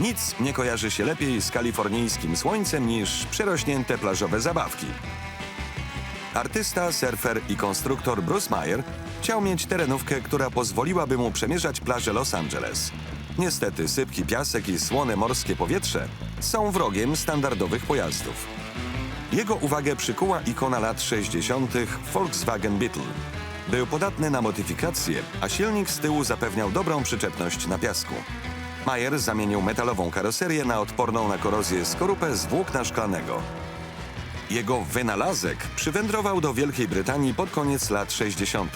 Nic nie kojarzy się lepiej z kalifornijskim słońcem niż przerośnięte plażowe zabawki. Artysta, surfer i konstruktor Bruce Meyer chciał mieć terenówkę, która pozwoliłaby mu przemierzać plaże Los Angeles. Niestety sypki piasek i słone morskie powietrze są wrogiem standardowych pojazdów. Jego uwagę przykuła ikona lat 60. Volkswagen Beetle. Był podatny na modyfikacje, a silnik z tyłu zapewniał dobrą przyczepność na piasku. Mayer zamienił metalową karoserię na odporną na korozję skorupę z włókna szklanego. Jego wynalazek przywędrował do Wielkiej Brytanii pod koniec lat 60.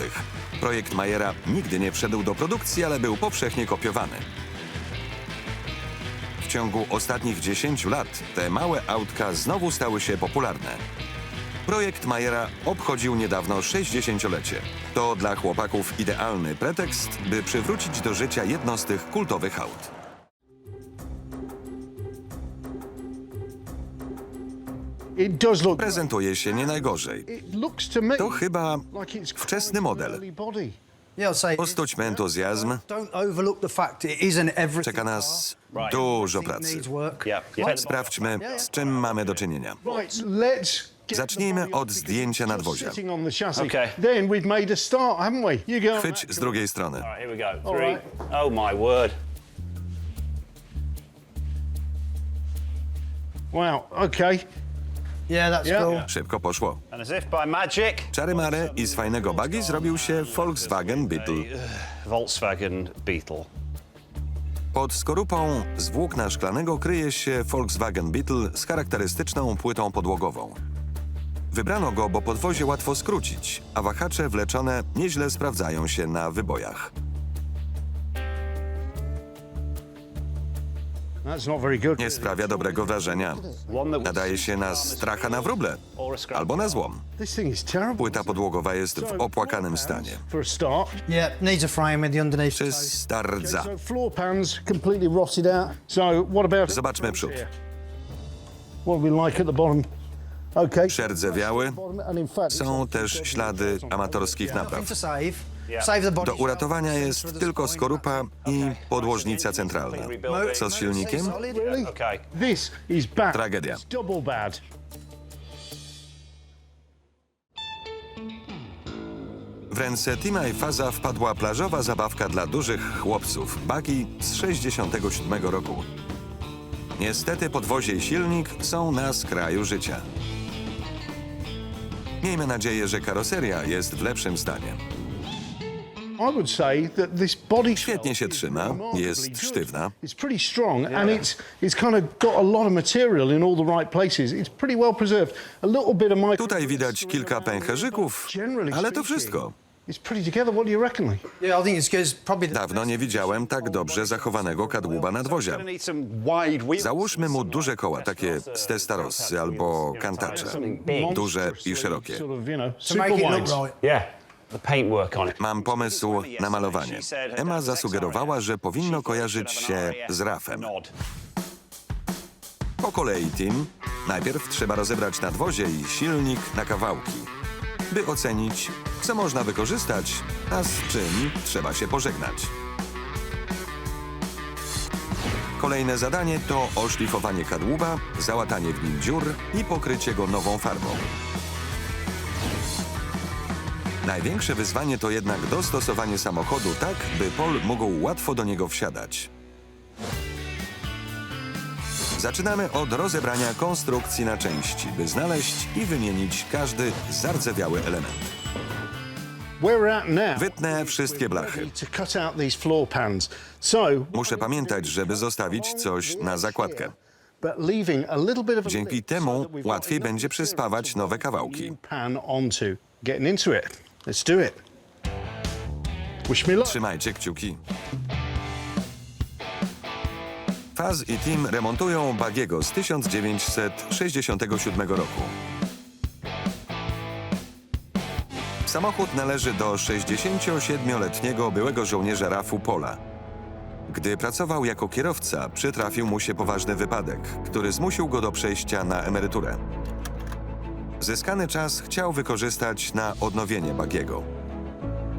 Projekt Mayera nigdy nie wszedł do produkcji, ale był powszechnie kopiowany. W ciągu ostatnich 10 lat te małe autka znowu stały się popularne. Projekt Mayera obchodził niedawno 60-lecie. To dla chłopaków idealny pretekst, by przywrócić do życia jedno z tych kultowych aut. Prezentuje się nie najgorzej. To chyba wczesny model. Ostućmy entuzjazm. Czeka nas dużo pracy. Sprawdźmy, z czym mamy do czynienia. Zacznijmy od zdjęcia nadwozia. Okay. Then we've made a start, haven't we? You go. Chwyć z drugiej strony. All right, here we go. All Three. right. Oh my word. Wow. Okay. Yeah, that's Yeah. cool. Szybko poszło. And as if by magic, Czary mary i z fajnego buggy zrobił się Volkswagen Beetle. Volkswagen Beetle. Pod skorupą z włókna szklanego kryje się Volkswagen Beetle z charakterystyczną płytą podłogową. Wybrano go, bo podwozie łatwo skrócić, a wahacze wleczone nieźle sprawdzają się na wybojach. Nie sprawia dobrego wrażenia. Nadaje się na stracha na wróble albo na złom. Płyta podłogowa jest w opłakanym stanie. Yeah, needs a frame with the underneath. Zobaczmy przód. what we like at the bottom? Przerdzewiały. Są też ślady amatorskich napraw. Do uratowania jest tylko skorupa i podłożnica centralna. Co z silnikiem? Tragedia. W ręce Tima i Faza wpadła plażowa zabawka dla dużych chłopców, buggy z 67 roku. Niestety podwozie i silnik są na skraju życia. Miejmy nadzieję, że karoseria jest w lepszym stanie. Świetnie się trzyma, jest sztywna. Tutaj widać kilka pęcherzyków, ale to wszystko. Dawno nie widziałem tak dobrze zachowanego kadłuba nadwozia. Załóżmy mu duże koła, takie z Testarossy albo Cantacze. Duże i szerokie. Mam pomysł na malowanie. Emma zasugerowała, że powinno kojarzyć się z rafem. Po kolei, Tim. Najpierw trzeba rozebrać nadwozie i silnik na kawałki, by ocenić, co można wykorzystać, a z czym trzeba się pożegnać. Kolejne zadanie to oszlifowanie kadłuba, załatanie w nim dziur i pokrycie go nową farbą. Największe wyzwanie to jednak dostosowanie samochodu tak, by Paul mógł łatwo do niego wsiadać. Zaczynamy od rozebrania konstrukcji na części, by znaleźć i wymienić każdy zardzewiały element. Wytnę wszystkie blachy. Muszę pamiętać, żeby zostawić coś na zakładkę. Dzięki temu łatwiej będzie przyspawać nowe kawałki. Trzymajcie kciuki. Faz i Tim remontują Bagiego z 1967 roku. Samochód należy do 67-letniego byłego żołnierza RAF-u Pola. Gdy pracował jako kierowca, przytrafił mu się poważny wypadek, który zmusił go do przejścia na emeryturę. Zyskany czas chciał wykorzystać na odnowienie Bagiego.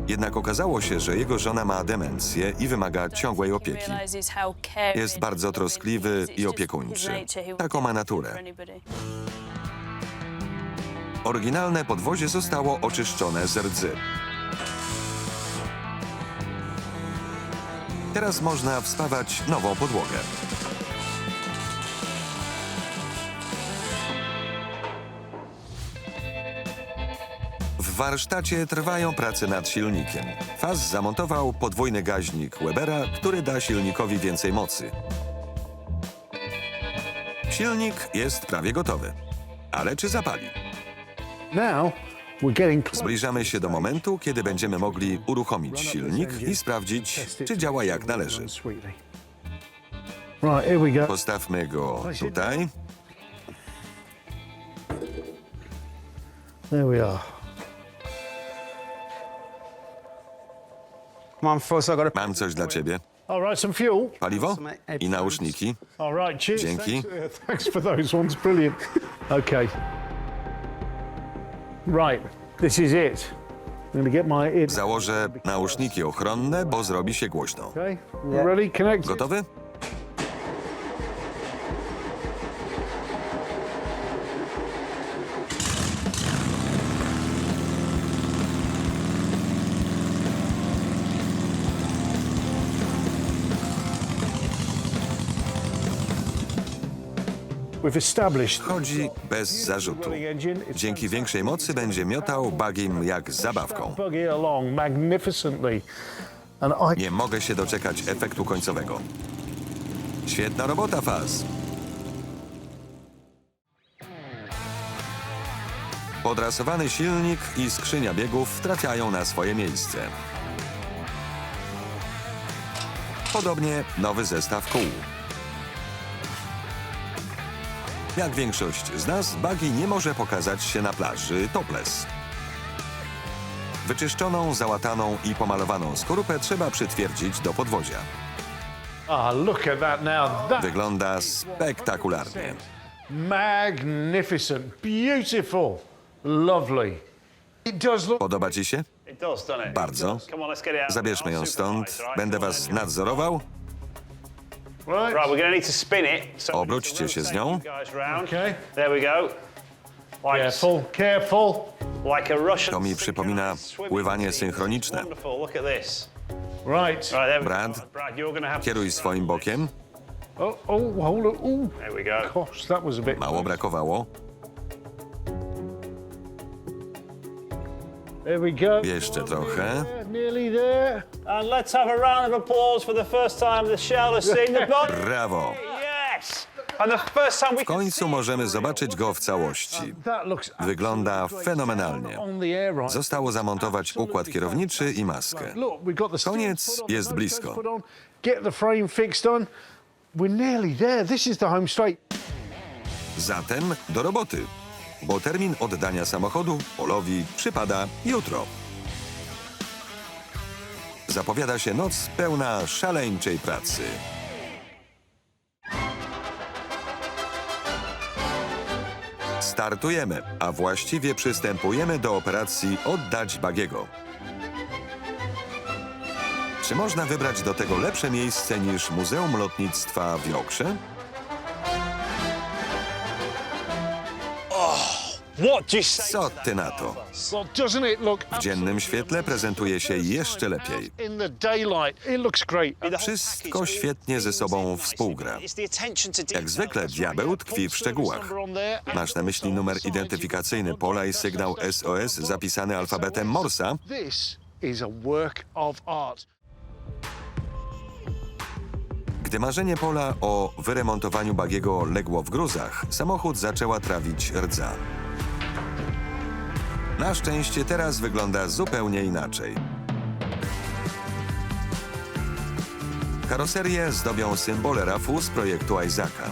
Jednak okazało się, że jego żona ma demencję i wymaga ciągłej opieki. Jest bardzo troskliwy i opiekuńczy. Taką ma naturę. Oryginalne podwozie zostało oczyszczone z rdzy. Teraz można wspawać nową podłogę. W warsztacie trwają prace nad silnikiem. Faz zamontował podwójny gaźnik Webera, który da silnikowi więcej mocy. Silnik jest prawie gotowy. Ale czy zapali? Zbliżamy się do momentu, kiedy będziemy mogli uruchomić silnik i sprawdzić, czy działa jak należy. Postawmy go tutaj. There we are. Come on, first I got to. Mam coś dla ciebie. Paliwo i nauszniki. Dzięki. Right, this is it. I'm to get my. Założę nauszniki ochronne, bo zrobi się głośno. Okay, ready. Connect. Gotowy? Chodzi bez zarzutu. Dzięki większej mocy będzie miotał bagiem jak zabawką. Nie mogę się doczekać efektu końcowego. Świetna robota, Faz. Podrasowany silnik i skrzynia biegów trafiają na swoje miejsce. Podobnie nowy zestaw kół. Jak większość z nas, buggy nie może pokazać się na plaży topless. Wyczyszczoną, załataną i pomalowaną skorupę trzeba przytwierdzić do podwozia. Ah, look at that now. That Wygląda spektakularnie. magnificent, beautiful, lovely. It does look. Podoba ci się? It does, doesn't it? Bardzo. It does. Come on, let's get it out. Zabierzmy ją stąd. Będę was nadzorował. Right. Right, we're going to need to spin it. So we need Obróćcie się z nią. you guys round. Okay. There we go. Like, Careful, careful. like a Russian To mi przypomina pływanie synchroniczne. Wonderful, look at this. Right. Right, there we Brad, go. Brad, you're going to have to Kieruj swoim bokiem. Oh, oh, hold it. There we go. gosh, that was a bit. Mało brakowało. There we go. Jeszcze trochę. Nearly there. And let's have a round of applause for the first time the shell has seen the body. Brawo! Yes! And the first time we W końcu możemy zobaczyć go w całości. That looks. Wygląda fenomenalnie. On the air, right. Zostało zamontować układ kierowniczy i maskę. Look, we've got the steering Koniec on, jest blisko. put on, Get the frame fixed on. We're nearly there. This is the home straight. Zatem do roboty, bo termin oddania samochodu Polowi przypada jutro. Zapowiada się noc pełna szaleńczej pracy. Startujemy, a właściwie przystępujemy do operacji Oddać Bagiego. Czy można wybrać do tego lepsze miejsce niż Muzeum Lotnictwa w Yorkshire? Co ty na to? W dziennym świetle prezentuje się jeszcze lepiej. Wszystko świetnie ze sobą współgra. Jak zwykle diabeł tkwi w szczegółach. Masz na myśli numer identyfikacyjny pola i sygnał SOS zapisany alfabetem Morsa? Gdy marzenie pola o wyremontowaniu bagiego legło w gruzach, samochód zaczęła trawić rdza. Na szczęście teraz wygląda zupełnie inaczej. Karoserię zdobią symbole RAF-u z projektu Isaaca.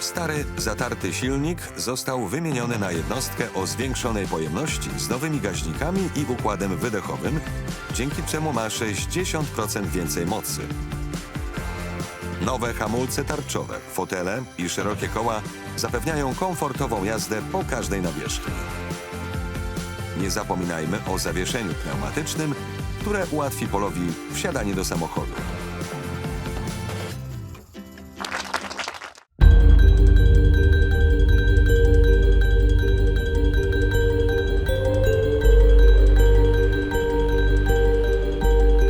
Stary, zatarty silnik został wymieniony na jednostkę o zwiększonej pojemności z nowymi gaźnikami i układem wydechowym, dzięki czemu ma 60% więcej mocy. Nowe hamulce tarczowe, fotele i szerokie koła zapewniają komfortową jazdę po każdej nawierzchni. Nie zapominajmy o zawieszeniu pneumatycznym, które ułatwi polowi wsiadanie do samochodu.